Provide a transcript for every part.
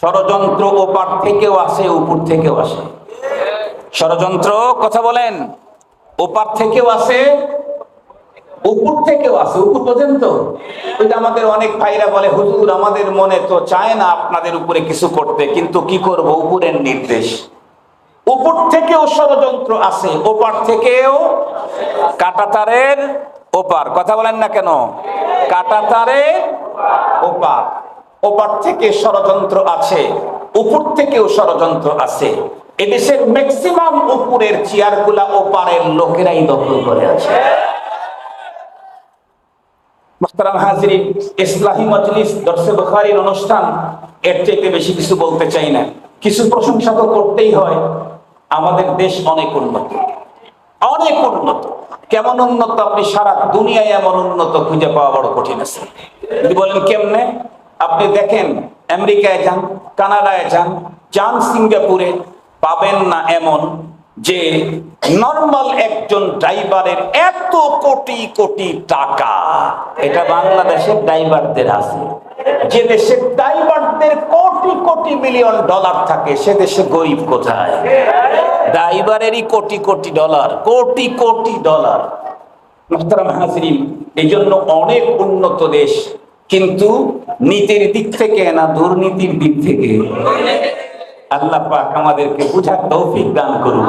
ষড়যন্ত্র ওপার থেকেও আসে, উপর থেকেও আসে। ষড়যন্ত্র, কথা বলেন ওপার থেকেও আসে, উপর থেকেও আসে, উপর পর্যন্ত। ওই যে আমাদের অনেক ভাইরা বলে, হুজুর, আমাদের মনে তো চায় না আপনাদের উপরে কিছু করতে, কিন্তু কি করব? উপরের নির্দেশ। উপর থেকেও ষড়যন্ত্র আসে ওপার থেকেও কাটাতারের ওপার। কথা বলেন না কেন? কাটাতারের ওপার। ওপার থেকে ষড়যন্ত্র আছে, উপর থেকেও ষড়যন্ত্র আছে। এদেশের ম্যাক্সিমাম উপরের চেয়ারগুলা ওপারের লোকেরাই দখল করে আছে। অনুষ্ঠান, এর বেশি কিছু বলতে চাই না। কিছু প্রশংসা তো করতেই হয়। আমাদের দেশ অনেক উন্নত। অনেক উন্নত। কেমন উন্নত আপনি সারা দুনিয়ায় এমন উন্নত খুঁজে পাওয়া বড় কঠিন আছে। বলেন কেমনে? আপনি দেখেন, আমেরিকায় যান, কানাডায় যান যান সিঙ্গাপুরে, পাবেন না এমন যে নর্মাল একজন ড্রাইভারের এত কোটি কোটি টাকা। এটা বাংলাদেশের ড্রাইভারদের আছে। যে দেশে ড্রাইভারদের কোটি কোটি মিলিয়ন ডলার থাকে, সে দেশে গরিব কোথায়? ড্রাইভারেরই কোটি কোটি ডলার কোটি কোটি ডলার মোহতারাম হাজরিন এই জন্য অনেক উন্নত দেশ কিন্তু নীতির দিক থেকে না দুর্নীতির দিক থেকে আল্লাহ পাক আমাদেরকে বুঝার তৌফিক দান করুন।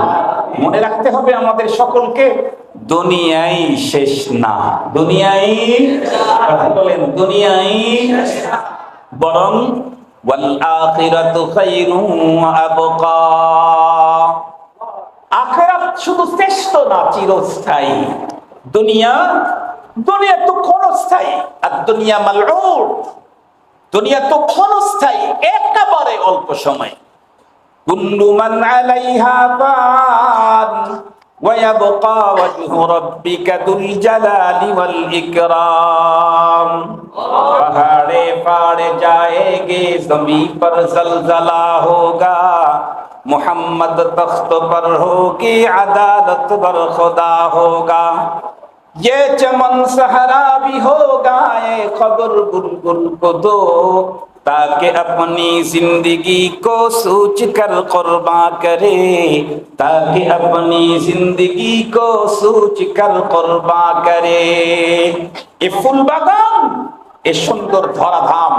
মনে রাখতে হবে আমাদের সকলকে, দুনিয়াই শেষ না। দুনিয়াই কথা বলেন, দুনিয়াই বরং আখিরাত শুধু শ্রেষ্ঠ না, চিরস্থায়ী। দুনিয়া দুনিয়া তো ক্ষণস্থায়ী আর দুনিয়া মালউর দুনিয়া তো ক্ষণস্থায়ী একেবারে অল্প সময় কুল্লু মান আলাইহা ফান ويبقى وجه ربك ذو الجلال والإكرام پہاڑے پاڑ جائے گے زمین پر زلزلہ ہوگا محمد تخت پر ہوگی عدالت پر خدا ہوگا یہ چمن سہرا بھی ہو گائے خبر بلبل کو دو تاکہ اپنی زندگی کو سوچ کر قرباں کرے تاکہ اپنی زندگی کو سوچ کر قرباں کرے یہ ফুল বাগান এ সুন্দর ধরাধাম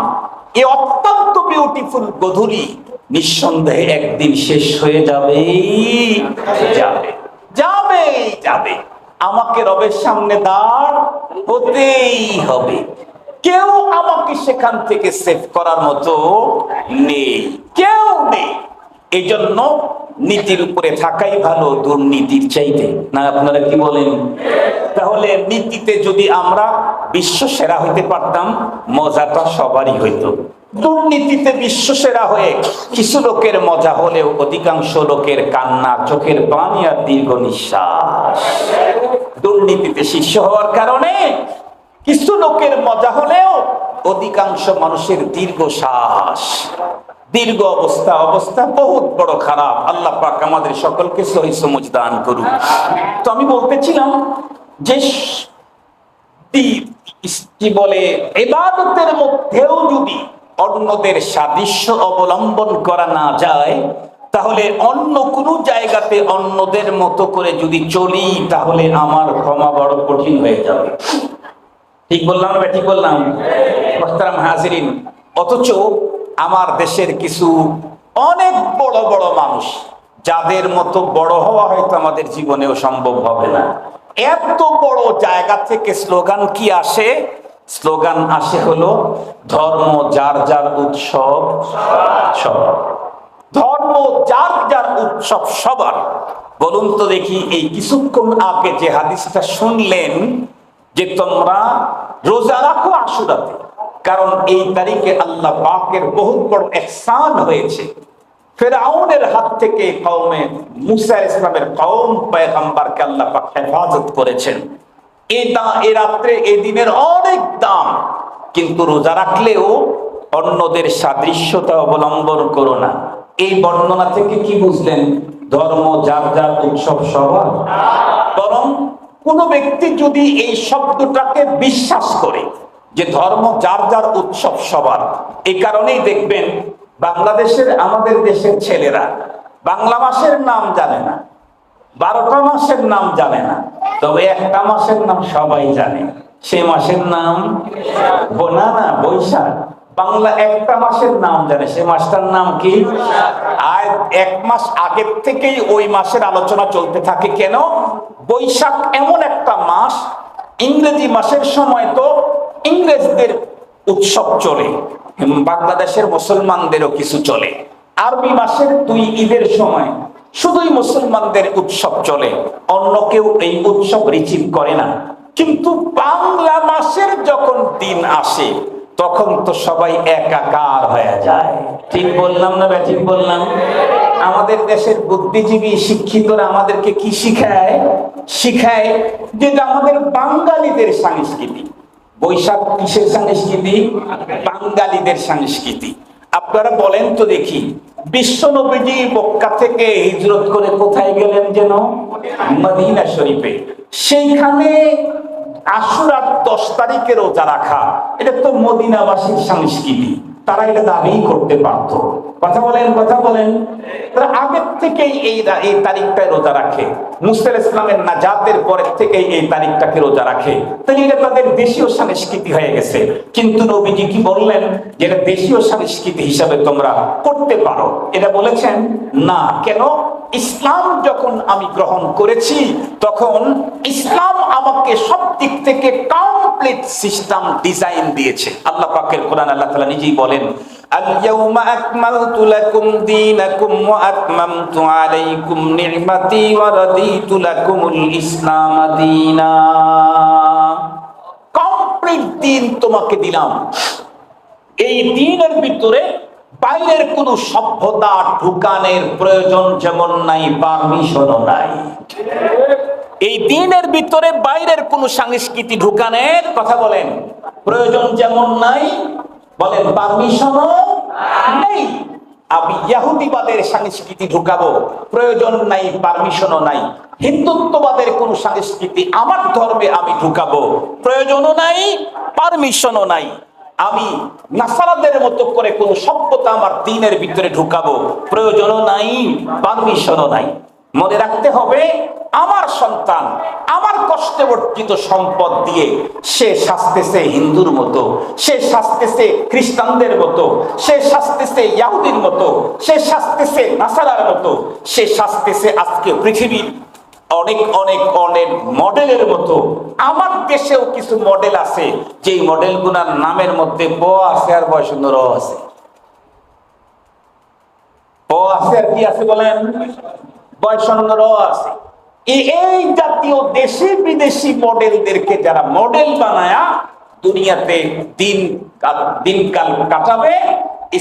এ অত্যন্ত বিউটিফুল গধুলি নিঃসন্দেহে একদিন শেষ হয়ে যাবে যাবে যাবে যাবে আমাকে রবের সামনে দাঁড় হতেই হবে। কেউ আমাকে সেখান থেকে সেভ করার মতো নেই। কেউ নেই। এই জন্য নীতির উপরে থাকাই ভালো, দুর্নীতির চাইতে। না, আপনারা কি বলেন? তাহলে নীতিতে যদি আমরা বিশ্ব সেরা হইতে পারতাম, মজাটা সবারই হইতো। দুর্নীতিতে বিশ্ব সেরা হয়ে কিছু লোকের মজা হলেও অধিকাংশ লোকের কান্না, চোখের পানি আর দীর্ঘ নিঃশ্বাস। দুর্নীতিতে শীর্ষ হওয়ার কারণে কিছু লোকের মজা হলেও অধিকাংশ মানুষের দীর্ঘ শ্বাস দীর্ঘ অবস্থা অবস্থা বহুত বড় খারাপ। আল্লাহ পাক আমাদের সকলকে সহি সমুজ দান করুন তো আমি বলতেছিলাম যে বলে এবাদতের মধ্যেও যদি অন্যদের সাদৃশ্য অবলম্বন করা না যায় তাহলে অন্য কোনো জায়গাতে অন্যদের মতো করে যদি চলি, তাহলে আমার ক্ষমা বড় কঠিন হয়ে যাবে। ঠিক বললাম না ঠিক বললাম? মোহতারাম হাজিরিন, অথচ আমার দেশের কিছু অনেক বড় বড় মানুষ, যাদের মতো বড় হওয়া হয়তো আমাদের জীবনেও সম্ভব হবে না। এত বড় জায়গা থেকে স্লোগান কি আসে? স্লোগান আসে হলো, ধর্ম যার যার উৎসব, সব। ধর্ম যার যার উৎসব সবার। বলুন তো দেখি এই কিছুক্ষণ আগে যে হাদিসটা শুনলেন যে তোমরা রোজা রাখো আশুরাতে, কারণ এই তারিখে আল্লাহ পাকের বহুত বড় এহসান হয়েছে। ফেরাউনের হাত থেকে কওমে মুসা ইসলামের কওম পয়গম্বরকে আল্লাহ পাক হেফাজত করেছেন। এই দা, এই রাত্রে, এই দিনের অনেক দাম, কিন্তু রোজা রাখলেও অন্যদের সাদৃশ্যতা অবলম্বন করো না। এই বর্ণনা থেকে কি বুঝলেন? ধর্ম, যার যার উৎসব, সবার। বরং কোন ব্যক্তি যদি এই শব্দটাকে বিশ্বাস করে যে ধর্ম, যার যার উৎসব, সবার এই কারণেই দেখবেন বাংলাদেশের, আমাদের দেশের ছেলেরা বাংলা মাসের নাম জানে না, বারোটা মাসের নাম জানে না, তবে একটা মাসের নাম সবাই জানে। সে মাসের নাম ব- না না বৈশাখ। বাংলা একটা মাসের নাম জানে, সে মাসটার নাম কি? আর এক মাস আগের থেকেই ওই মাসের আলোচনা চলতে থাকে কেন? বৈশাখ এমন একটা মাস, ইংরেজি মাসের সময় তো ইংরেজদের উৎসব চলে বাংলাদেশের মুসলমানদেরও কিছু চলে। আরবি মাসের দুই ঈদের সময় শুধুই মুসলমানদের উৎসব চলে, অন্য কেউ এই উৎসব রিসিভ করে না। কিন্তু বাংলা মাসের যখন দিন আসে তখন তো সবাই একাকার হয়ে যায়। ঠিক বললাম না ঠিক বললাম? আমাদের দেশের বুদ্ধিজীবী শিক্ষিতরা আমাদেরকে কি শিখায়? শিখায় যে আমাদের বাঙালিদের সংস্কৃতি। বৈশাখ কিসের সংস্কৃতি? বাঙালিদের সংস্কৃতি। আপনারা বলেন তো দেখি, বিশ্ব নবীজি মক্কা থেকে হিজরত করে কোথায় গেলেন যেন? মদিনা শরীফে। সেইখানে আশুরার দশ তারিখেরও যারা খা এটা তো মদিনাবাসীর সংস্কৃতি তারা এটা দাবি করতে পারত। কথা বলেন কথা বলেন। তারা আগের থেকেই এই এই তারিখটায় রোজা রাখে। মুস্তাল ইসলামের নাজাতের পরের থেকেই এই তারিখটাকে রোজা রাখে। তাহলে এটা তাদের দেশীয় সংস্কৃতি হয়ে গেছে। কিন্তু নবীজি কি বললেন যে এটা দেশীয় সংস্কৃতি হিসাবে তোমরা করতে পারো? এটা বলেছেন, না। কেন? ইসলাম যখন আমি গ্রহণ করেছি, তখন ইসলাম আমাকে সব দিক থেকে কমপ্লিট সিস্টেম ডিজাইন দিয়েছে। আল্লাহ পাকের কোরআন আল্লাহ তালা নিজেই বলেন اليوم أكملت لكم دينكم وأتممت عليكم نعمتي ورضيت لكم الإسلام دينا কমপ্লিট দিন তোমাকে দিলাম এই দিনের ভিতরে বাইরের কোন সভ্যতা ঢুকানের প্রয়োজন যেমন নাই পারমিশনও নাই এই দিনের ভিতরে বাইরের কোন সংস্কৃতি ঢুকানের কথা বলেন প্রয়োজন যেমন নাই বলেন, পারমিশনও নেই। আমি ইয়াহুদিবাদের সংস্কৃতি ঢুকাবো, প্রয়োজন নাই, পারমিশনও নাই। হিন্দুত্ববাদের কোন সংস্কৃতি আমার ধর্মে আমি ঢুকাবো, প্রয়োজনও নাই, পারমিশনও নাই। আমি নাসারাদের মতো করে কোন সভ্যতা আমার দিনের ভিতরে ঢুকাবো, প্রয়োজনও নাই, পারমিশনও নাই। মনে রাখতে হবে, আমার সন্তান আমার কষ্টে অর্জিত সম্পদ দিয়ে সে শাস্তেছে হিন্দুর মতো, সে শাস্তেছে খ্রিস্টানদের মতো, সে শাস্তেছে ইয়াহুদির মতো, সে শাস্তেছে নাসারার মতো, সে শাস্তেছে আজকে পৃথিবীর অনেক অনেক অনেক মডেলের মতো। আমার দেশেও কিছু মডেল আছে, যেই মডেলগুলোর নামের মধ্যে ব আছে আর বয়সুন্দ র আছে। ব আছে আর কি আছে বলেন? বয়সন্দ র আছে। এই জাতীয় দেশি বিদেশি মডেলদেরকে যারা মডেল বানায়া দুনিয়াতে দিন দিনকাল কাটাবে,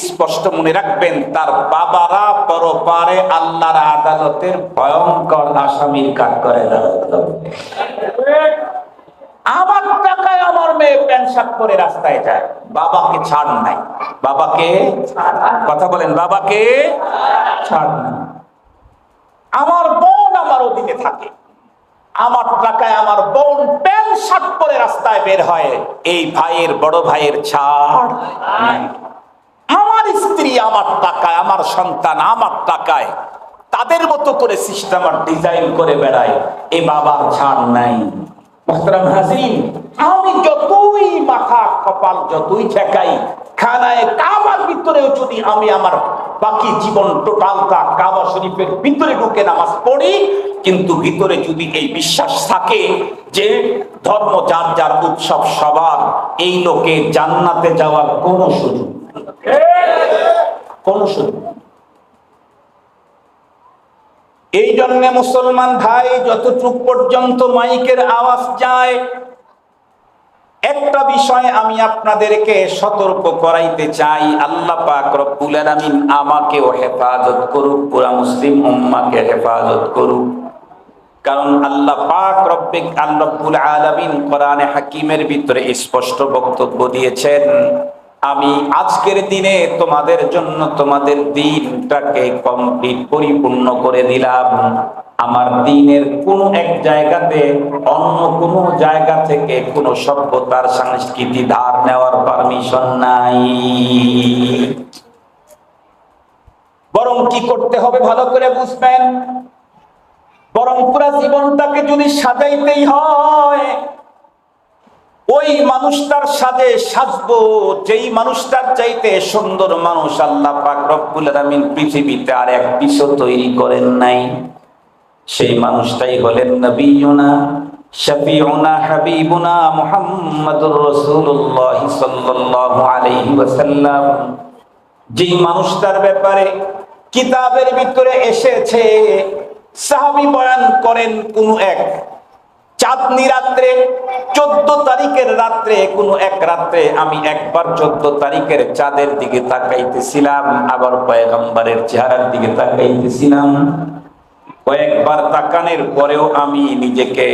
স্পষ্ট মনে রাখবেন, তার বাবারা পরপারে আল্লাহর আদালতের ভয়ঙ্কর আসামির কাজ করে আমার টাকায় আমার মেয়ে প্যান্ট শার্ট পরে রাস্তায় যায়। বাবাকে ছাড় নাই। বাবাকে, কথা বলেন, বাবাকে ছাড় নাই। অধীনে থাকে। আমার টাকায় আমার বোন প্যান্ট শার্ট পরে রাস্তায় বের হয়। এই ভাইয়ের বড় ভাইয়ের ছাড় আমার স্ত্রী আমার টাকায়, আমার সন্তান আমার টাকায়, তাদের মতো করে সিস্টেম আর ডিজাইন করে বেড়ায়। এই বাবার ছাড় নাই। আমি যতই মাথা কপাল, যতই ঠেকাই, খানায় কাবার ভিতরেও যদি আমি আমার বাকি জীবন টোটালটা কাবা শরীফের ভিতরে ঢুকে নামাজ পড়ি, কিন্তু ভিতরে যদি এই বিশ্বাস থাকে যে ধর্ম যার যার উৎসব সবার, এই লোকে জান্নাতে যাওয়ার কোনো সুযোগ। কোনো সুযোগ এই জন্যে মুসলমান ভাই, যতটুক পর্যন্ত মাইকের আওয়াজ যায় একটা বিষয়ে আমি আপনাদেরকে সতর্ক করাইতে চাই। আল্লাহ পাক রব্বুল আলামিন আমাকেও হেফাজত করুক, পুরা মুসলিম উম্মাকে হেফাজত করুক। কারণ আল্লাহ পাক রব্বিক আল্লাহুল আলামিন কোরআনে হাকিমের ভিতরে স্পষ্ট বক্তব্য দিয়েছেন। আমি আজকের দিনে তোমাদের জন্য তোমাদের দিনটাকে কমপ্লিট পরিপূর্ণ করে দিলাম আমার দিনের কোন এক জায়গাতে অন্য কোন জায়গা থেকে কোন সভ্যতার সংস্কৃতি ধার নেওয়ার পারমিশন নাই। বরং কি করতে হবে ভালো করে বুঝবেন? বরং পুরা জীবনটাকে যদি সাজাইতেই হয় ওই মানুষটার সাথে সাজবো, যেই মানুষটার চাইতে সুন্দর মানুষ আল্লাহ পাক রব্বুল আলামিন পৃথিবীতে আর এক বিশ্ব তৈরি করেন নাই। সেই মানুষটাই হলেন নবীনা, শফিউনা, হাবিবুনা মুহাম্মাদুর রাসূলুল্লাহ সাল্লাল্লাহু আলাইহি ওয়াসাল্লাম। যেই মানুষটার ব্যাপারে কিতাবের ভিতরে এসেছে, সাহাবী বয়ান করেন কোন এক চাঁদনি রাত্রে, চোদ্দ তারিখের রাত্রে, কোনো এক রাত্রে আমি একবার চোদ্দ তারিখের চাঁদের দিকে তাকাইতেছিলাম, আবার পয়গম্বরের চেহারার দিকে তাকাইতেছিলাম। কয়েকবার তাকানের পরেও আমি নিজেকে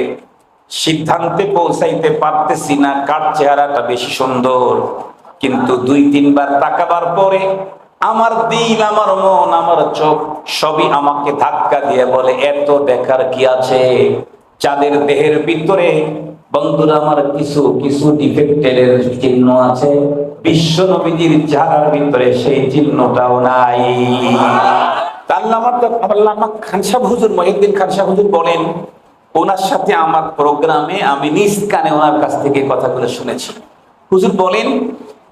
সিদ্ধান্তে পৌঁছাইতে পারতেছি না, কার চেহারাটা বেশি সুন্দর। কিন্তু দুই, তিনবার তাকাবার পরে আমার দিল, আমার মন, আমার চোখ সবই আমাকে ধাক্কা দিয়ে বলে, এত দেখার কি আছে? চাঁদের দেহের ভিতরে, বন্ধুরা আমার কিছু কিছু ডিফেক্টের চিহ্ন আছে। বিশ্ব নবীজির চেহারার ভিতরে সেই চিহ্নটাও নাই। বলেন, ওনার সাথে আমার প্রোগ্রামে আমি কানে ওনার কাছ থেকে কথাগুলো শুনেছি। বলেন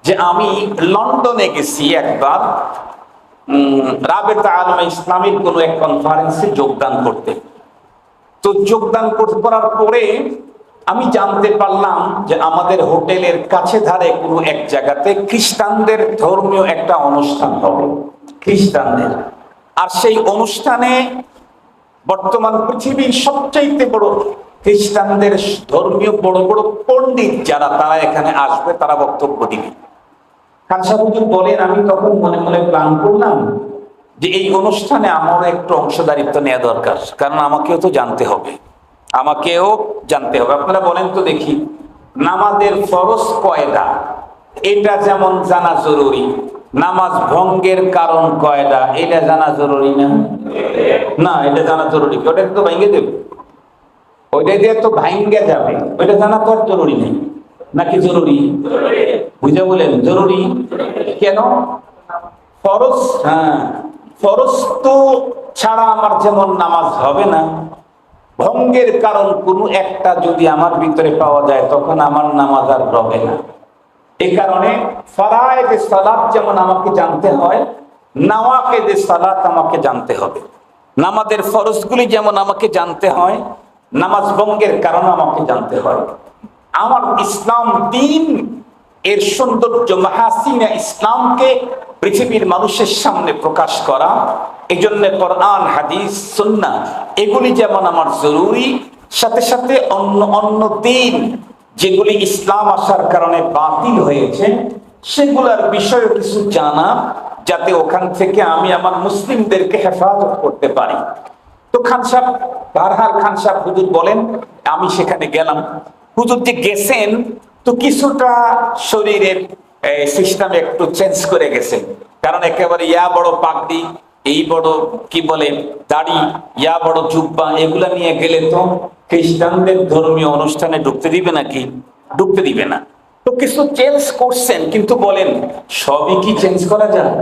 যে, আমি লন্ডনে গেছি ইসলামের কোনো এক কনফারেন্সে যোগদান করতে। তো যোগদান করার পরে আমি জানতে পারলাম যে আমাদের হোটেলের কাছে ধারে কোনো এক জায়গাতে খ্রিস্টানদের ধর্মীয় একটা অনুষ্ঠান হবে, খ্রিস্টানদের। আর সেই অনুষ্ঠানে বর্তমান পৃথিবীর সবচাইতে বড় খ্রিস্টানদের ধর্মীয় বড় বড় পণ্ডিত যারা, তারা এখানে আসবে, তারা বক্তব্য দিবে। খানসা হুজুর বলেন, আমি তখন মনে মনে প্ল্যান করলাম যে এই অনুষ্ঠানে আমার একটু অংশদারিত্ব নেওয়া দরকার, কারণ আমাকেও তো জানতে হবে। আমাকেও জানতে হবে। আপনারা বলেন তো দেখি, নামাজের ফরজ কয়দা? এটা যেমন জানা জরুরি, নামাজ ভঙ্গের কারণ কয়দা? এটা জানা জরুরি না? না, এটা জানা জরুরি? ওটা তো ভেঙে দেবে। ওইটা দিয়ে তো ভাঙ্গে যাবে। ওইটা জানা তো জরুরি নেই। নাকি জরুরি? বুঝে বলেন, জরুরি। কেন? ফরজ? হ্যাঁ। ফরজ তো ছাড়া আমার যেমন নামাজ হবে না। ভঙ্গের কারণ কোনো একটা যদি আমার ভিতরে পাওয়া যায়, তখন আমার নামাজ আর রবে না। এই কারণে ফরায়েদে সালাত যেমন আমাকে জানতে হয়, নাওয়াকেদে সালাত আমাকে জানতে হবে। নামাজের ফরজগুলি যেমন আমাকে জানতে হয়, নামাজ ভঙ্গের কারণ আমাকে জানতে হয়। আমার ইসলাম দিন এর সৌন্দর্য মাহাসিনা ইসলামকে পৃথিবীর মানুষের সামনে প্রকাশ করা। এই জন্য কোরআন, হাদিস, সুন্না, এগুলি যেমন আমার জরুরি, সাথে সাথে অন্য অন্য দিন যেগুলি ইসলাম আসার কারণে বাতিল হয়েছে, সেগুলোর বিষয়ে কিছু জানা, যাতে ওখান থেকে আমি আমার মুসলিমদেরকে হেফাজত করতে পারি। তো খান সাহেব, বারহার খান সাহেব হুজুর বলেন, আমি সেখানে গেলাম। হুজুর যে গেছেন তো কিছুটা শরীরের সিস্টেম একটু চেঞ্জ করে গেছে। কারণ একেবারে ইয়া বড় পাগড়ি, এই বড় কি বলে, দাড়ি, ইয়া বড় জুব্বা, এগুলা নিয়ে গেলে তো খ্রিস্টানদের ধর্মীয় অনুষ্ঠানে ঢুকতে দিবে নাকি? ঢুকতে দিবে না। তো কিছু চেঞ্জ করছেন, কিন্তু বলেন, সবই কি চেঞ্জ করা যায়?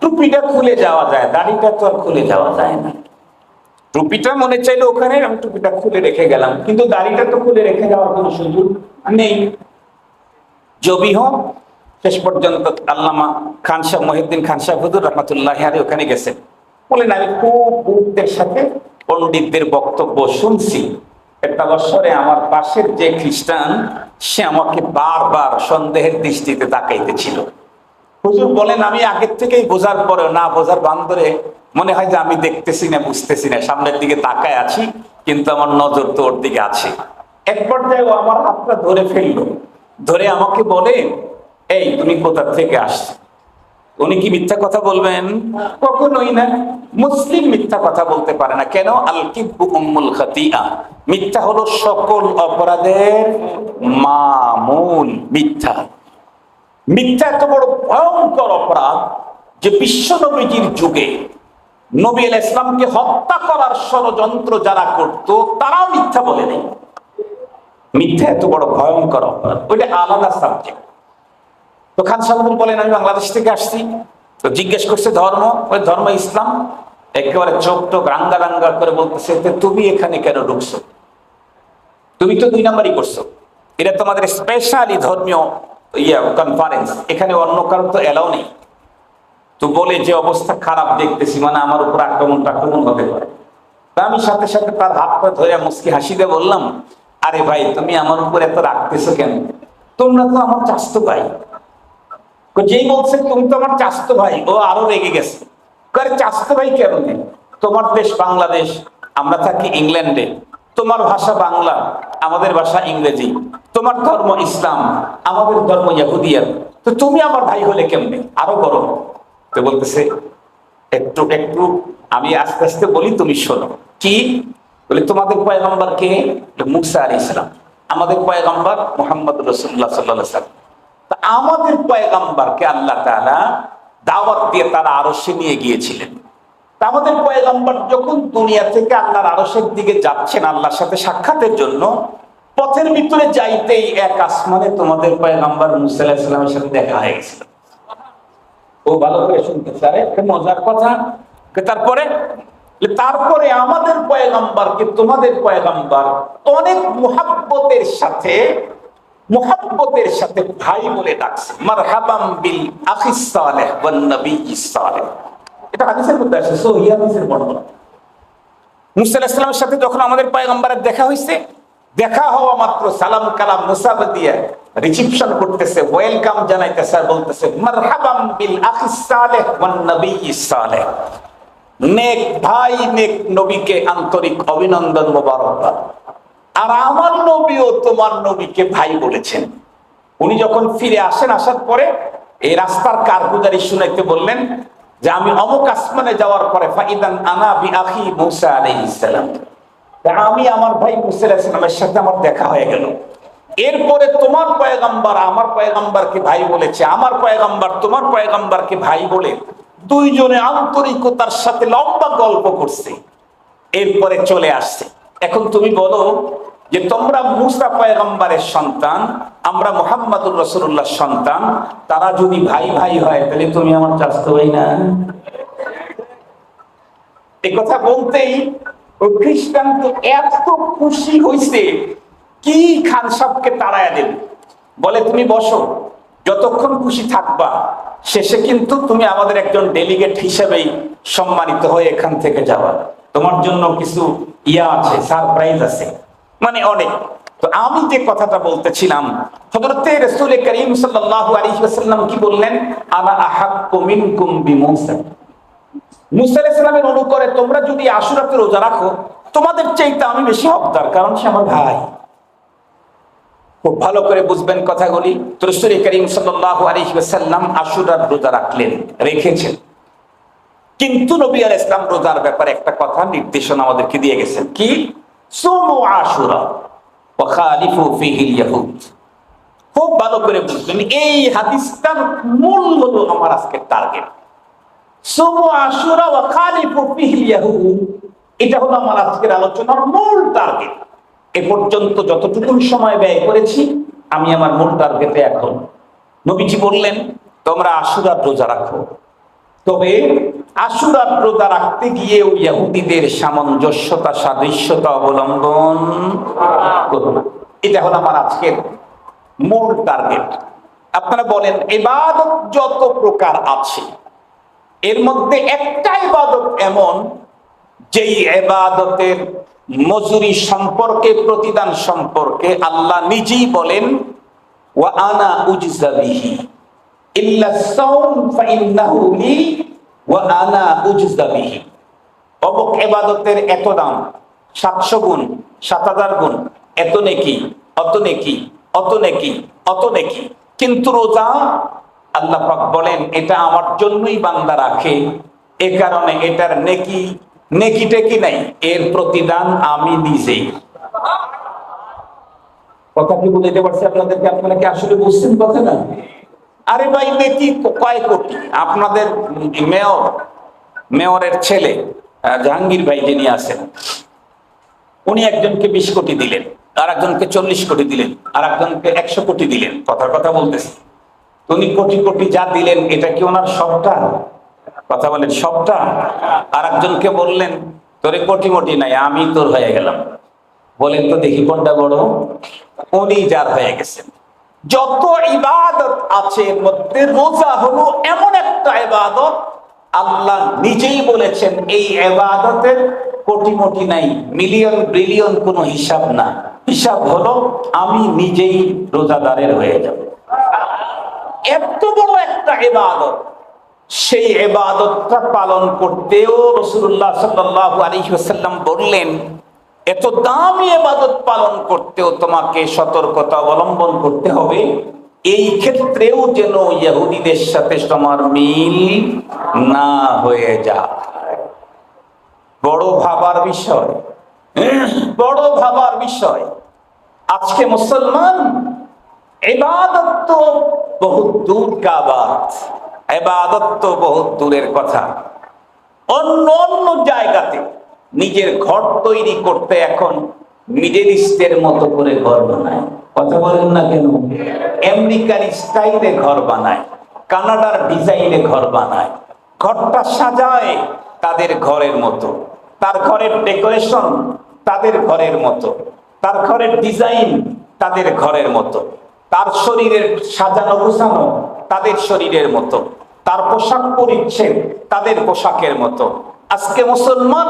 টুপিটা খুলে যাওয়া যায়, দাড়িটা তো আর খুলে যাওয়া যায় না। টুপিটা মনে চাইলে ওখানে, আমি টুপিটা খুলে রেখে গেলাম, কিন্তু দাড়িটা তো খুলে রেখে যাওয়ার কোনো সুযোগ নেই। জবি হোক শেষ পর্যন্ত আল্লামা খান সাহেব মহিউদ্দিন খান সাহেব হুজুর রহমতুল্লাহ আলী ওখানে গেছেন। বলেন, আমি খুব গুরুত্বের সাথে পণ্ডিতদের বক্তব্য শুনছি। একটা বছরে আমার পাশের যে খ্রিস্টান, সে আমাকে বারবার সন্দেহের দৃষ্টিতে তাকাইতেছিল। হুজুর বলেন, আমি আগের থেকেই বোঝার পরে না বোঝার বান্দরে মনে হয় যে আমি দেখতেছি না, বুঝতেছি না। সামনের দিকে তাকায় আছি, কিন্তু আমার নজর তো ওর দিকে আছে। এক পর্যায়ে ও আমার হাতটা ধরে ফেলল। ধরে আমাকে বলে, এই, তুমি কোথা থেকে আসছো? উনি কি মিথ্যা কথা বলবেন? কখনোই না। মুসলিম মিথ্যা কথা বলতে পারে না। কেন? আল উম্মুল খাতিয়া মিথ্যা হলো সকল অপরাধের মামুল মিথ্যা। মিথ্যা এত বড় ভয়ঙ্কর অপরাধ যে বিশ্ব নবীজির যুগে নবী আল ইসলামকে হত্যা করার ষড়যন্ত্র যারা করত, তারাও মিথ্যা বলে নেই। মিথ্যা এত বড় ভয়ঙ্কর অপরাধ। ওইটা আলাদা সাবজেক্ট তো খান সাহেব বলেন, আমি বাংলাদেশ থেকে আসছি। তো জিজ্ঞেস করছে, ধর্ম? ওই ধর্ম ইসলাম। একেবারে চোখ টোক রাঙ্গা রাঙ্গা করে বলতেছে, "তে তুমি এখানে কেন ঢুকছো? তুমি তো দুই নাম্বারই করছ। এটা তোমাদের স্পেশালি ধর্মীয় ইয়ে কনফারেন্স এখানে অন্য কারও তো এলাও নেই। তো বলে যে অবস্থা খারাপ দেখতেছি মানে আমার উপর আক্রমণ টাক্রমণ হতে পারে। আমি সাথে সাথে তার হাত পা ধরে মুসকি হাসি দিয়ে বললাম আরে ভাই, তুমি আমার উপর এত রাখতেছো কেন? তোমরা তো আমার চাস্তো ভাই। যেই বলছে তুমি তো আমার চাস্তো ভাই, ও আরও রেগে গেছে। আরে চাস্তো ভাই কেন তোমার দেশ বাংলাদেশ, আমরা থাকি ইংল্যান্ডে। তোমার ভাষা বাংলা, আমাদের ভাষা ইংরেজি। তোমার ধর্ম ইসলাম, আমাদের ধর্ম ইয়াহুদিয়ান। তো তুমি আমার ভাই হলে কেমনে? আরও গরম তো বলতেছে, একটু একটু, আমি আস্তে আস্তে বলি, তুমি শোনো। কি? বলে, তোমাদের পয়গম্বর কে? মুসা আলী ইসলাম আমাদের পয়গম্বর মোহাম্মদ রসুল্লাহ সাল্লাহ সাল্লাম। তা আমাদের পয়গম্বরকে আল্লাহ তাআলা দাওয়াত দিয়ে তারা আরশে নিয়ে গিয়েছিলেন। আমাদের পয়গম্বর যখন দুনিয়া থেকে আল্লাহর আরশের দিকে যাচ্ছেন, আল্লাহর সাথে সাক্ষাতের জন্য, পথের ভিতরে যাইতেই এক আসমানে তোমাদের পয়গম্বর মুসা আলাইহিস সালামের সাথে দেখা হয়ে গেছিল ও ভালো করে শুনতে একটা মজার কথা। তারপরে তারপরে আমাদের পয়গম্বরকে তোমাদের পয়গম্বর? অনেক মুহাব্বতের সাথে মুহাব্বতের সাথে ভাই বলে ডাকছে। মারহাবাম বিল আখিস সালেহ ওয়ান নবিয়্যিস সালেহ। এটা হাদিসের মধ্যে আছে সহিহ হাদিসের বর্ণনা। মুসা আলাইহিস সাথে যখন আমাদের পয়গম্বরের দেখা হয়েছে দেখা হওয়া মাত্র সালাম কালাম মুসাব দিয়ে রিসিপশন করতেছে ওয়েলকাম জানাইতেছে বলতেছে, মারহাবাম বিল আখিস সালেহ ওয়ান নবিয়্যিস সালেহ। নেক ভাই, নেক নবীকে আন্তরিক অভিনন্দন মোবারকবাদ আর আমার নবীও তোমার নবীকে ভাই বলেছেন। উনি যখন ফিরে আসেন, আসার পরে এই রাস্তার কারগুজারি শুনাইতে বললেন যে, আমি অমুক আসমানে যাওয়ার পরে ফাইদান আনা আমি আমার ভাই মুসা সাথে আমার দেখা হয়ে গেল। এরপরে তোমার পয়গাম্বার আমার পয়গাম্বারকে ভাই বলেছে, আমার পয়গাম্বার তোমার পয়গাম্বারকে ভাই বলে দুইজনে আন্তরিকতার সাথে লম্বা গল্প করছে। এরপরে চলে আসছে। এখন তুমি বলো যে তোমরা মুসা পয়গম্বরের সন্তান, আমরা মোহাম্মদুর রসুল্লাহ সন্তান, তারা যদি ভাই ভাই হয়, তাহলে তুমি আমার চাস্ত ভাই না? এই কথা বলতেই ও খ্রিস্টান তো এত খুশি হইছে, কি খান সাহকে তাড়ায় দেবে? বলে, তুমি বসো। যতক্ষণ খুশি থাকবা, শেষে কিন্তু তুমি আমাদের একজন ডেলিগেট হিসেবেই সম্মানিত হয়ে এখান থেকে যাওয়া। তোমার জন্য কিছু ইয়া আছে সারপ্রাইজ আছে মানে অনেক। তো আমি যে কথাটা বলতেছিলাম, হযরতে রাসূল করিম ওয়াসাল্লাম কি বললেন? আনা আহাক্কু মিনকুম বিমূসা। মুসা অনুকরে তোমরা যদি আশুরাতে রোজা রাখো, তোমাদের চাইতে আমি বেশি হকদার, কারণ সে আমার ভাই। খুব ভালো করে বুঝবেন কথাগুলি। তো রাসূল করিম সাল্লাল্লাহু আলাইহি ওয়াসাল্লাম আশুরার রোজা রাখলেন, রেখেছেন। কিন্তু নবী আলাইহিস ইসলাম রোজার ব্যাপারে একটা কথা, নির্দেশনা আমাদেরকে দিয়ে গেছেন। কি? সুমু আশুরা খুব ভালো করে বুঝবেন, এই হাদিসটার মূল হলো আমার আজকের টার্গেট সুমু আশুরা, ওয়া খালিফু ফিহি ইয়াহুদ এটা হলো আমার আজকের আলোচনার মূল টার্গেট এ পর্যন্ত যতটুকু সময় ব্যয় করেছি, আমি আমার মূল টার্গেটে এখন। নবীজি বললেন, তোমরা আশুরার রোজা রাখো। তবে আশুরার রোজা রাখতে গিয়ে ওই ইহুদিদের সামঞ্জস্যতা, সাদৃশ্যতা অবলম্বন করো না। এটা হলো আমার আজকের মূল টার্গেট আপনারা বলেন এবাদত যত প্রকার আছে, এর মধ্যে একটা ইবাদত এমন, যেই এবাদতের মজুরি সম্পর্কে, প্রতিদান সম্পর্কে আল্লাহ নিজেই বলেন, ওয়া আনা উজজাবিহি ইল্লা সাওম ফাইন্নাহু এত দাম, সাতশো গুণ, সাত হাজার গুণ, এত নেকি, অত নেকি অত নেকি অত নেকি। কিন্তু রোজা, আল্লাহ বলেন, এটা আমার জন্যই বান্দা রাখে, এ কারণে এটার নেকি নেকি টেকি নাই, এর প্রতিদান আমি নিজেই। কথা কি বুঝাইতে পারছি আপনাদেরকে? আপনারা কি আসলে বুঝছেন কথা না? আরে ভাই, নেকি কয় কোটি? আপনাদের মেয়র, মেয়রের ছেলে জাহাঙ্গীর ভাই যিনি আছেন, উনি একজনকে বিশ কোটি দিলেন, আর একজনকে চল্লিশ কোটি দিলেন, আর একজনকে একশো কোটি দিলেন। কথার কথা বলতেছি। উনি কোটি কোটি যা দিলেন, এটা কি ওনার সবটা কথা বলেন সবটা? আর একজনকে বললেন, তোরে কোটি মোটি নাই, আমি তোর হয়ে গেলাম। বলেন তো দেখি কোনটা বড়। উনি যার হয়ে গেছেন। যত ইবাদত আছে, এর মধ্যে রোজা হলো এমন একটা ইবাদত, আল্লাহ নিজেই বলেছেন, এই ইবাদতের কোটি মোটি নাই, মিলিয়ন বিলিয়ন কোনো হিসাব না। হিসাব হলো, আমি নিজেই রোজাদারের হয়ে যাব। এত বড় একটা ইবাদত। সেই এবাদতটা পালন করতেও রসুল্লাহ সাল্লাহ আলহিহাসাল্লাম বললেন, এত দামি এবাদত পালন করতেও তোমাকে সতর্কতা অবলম্বন করতে হবে। এই ক্ষেত্রেও যেন ইহুদিদের সাথে তোমার মিল না হয়ে যায়। বড় ভাবার বিষয়। বড় ভাবার বিষয়। আজকে মুসলমান এবাদত তো বহুত দূর কাবাত এবাদত তো বহুত দূরের কথা। অন্য অন্য জায়গাতে নিজের ঘর তৈরি করতে এখন মিডল ইস্টের মতো করে ঘর বানায়। কথা বলেন না কেন? আমেরিকার স্টাইলে ঘর বানায়, কানাডার ডিজাইনে ঘর বানায়। ঘরটা সাজায় তাদের ঘরের মতো। তার ঘরের ডেকোরেশন তাদের ঘরের মতো। তার ঘরের ডিজাইন তাদের ঘরের মতো। তার শরীরের সাজানো গোছানো তাদের শরীরের মতো। তার পোশাক পরিচ্ছেদ তাদের পোশাকের মতো। আজকে মুসলমান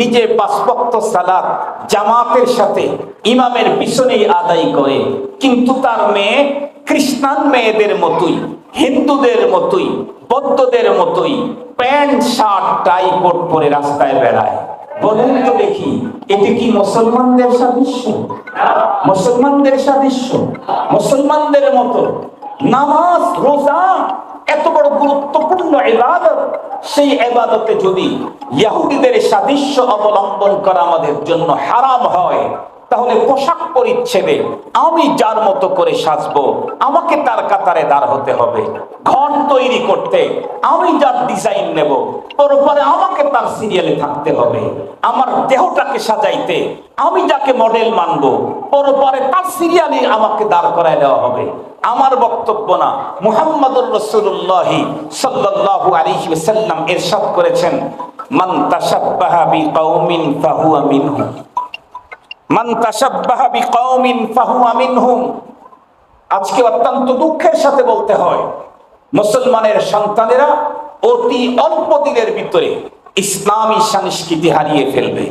নিজে পাঁচভক্ত সালাত জামাতের সাথে ইমামের পিছনেই আদায় করে, কিন্তু তার মেয়ে খ্রিস্টান মেয়েদের মতোই, হিন্দুদের মতোই, বৌদ্ধদের মতোই প্যান্ট, শার্ট, টাই কোট পরে রাস্তায় বেড়ায়। বলেন তো দেখি, এটি কি মুসলমানদের সাদৃশ্য? মুসলমানদের সাদৃশ্য? মুসলমানদের মতো নামাজ, রোজা এত বড় গুরুত্বপূর্ণ ইবাদত, সেই ইবাদতে যদি ইহুদিদের সাদৃশ্য অবলম্বন করা আমাদের জন্য হারাম হয়, তাহলে পোশাক পরিচ্ছেদে আমি যার মতো করে সাজবো, আমাকে তার কাতারে দাঁড় হতে হবে। ঘর তৈরি করতে আমি যার ডিজাইন নেব পরে আমাকে তার সিরিয়ালে থাকতে হবে। আমার দেহটাকে সাজাইতে আমি যাকে মডেল মানবো পরে তার সিরিয়ালে আমাকে দাঁড় করায় দেওয়া হবে। আমার বক্তব্য না। মুহাম্মদুর রসুল্লাহ সাল্লাল্লাহু আলাইহি ওয়াসাল্লাম ইরশাদ করেছেন, মান তাশাব্বাহা বিকাউমিন ফাহুয়া মিনহুম মান তাশাব্বাহা বিকাউমিন ফাহুয়া মিনহুম আজকে অত্যন্ত দুঃখের সাথে বলতে হয়, মুসলমানের সন্তানেরা অতি অল্প দিনের ভিতরে ইসলামী সংস্কৃতি হারিয়ে ফেলবে।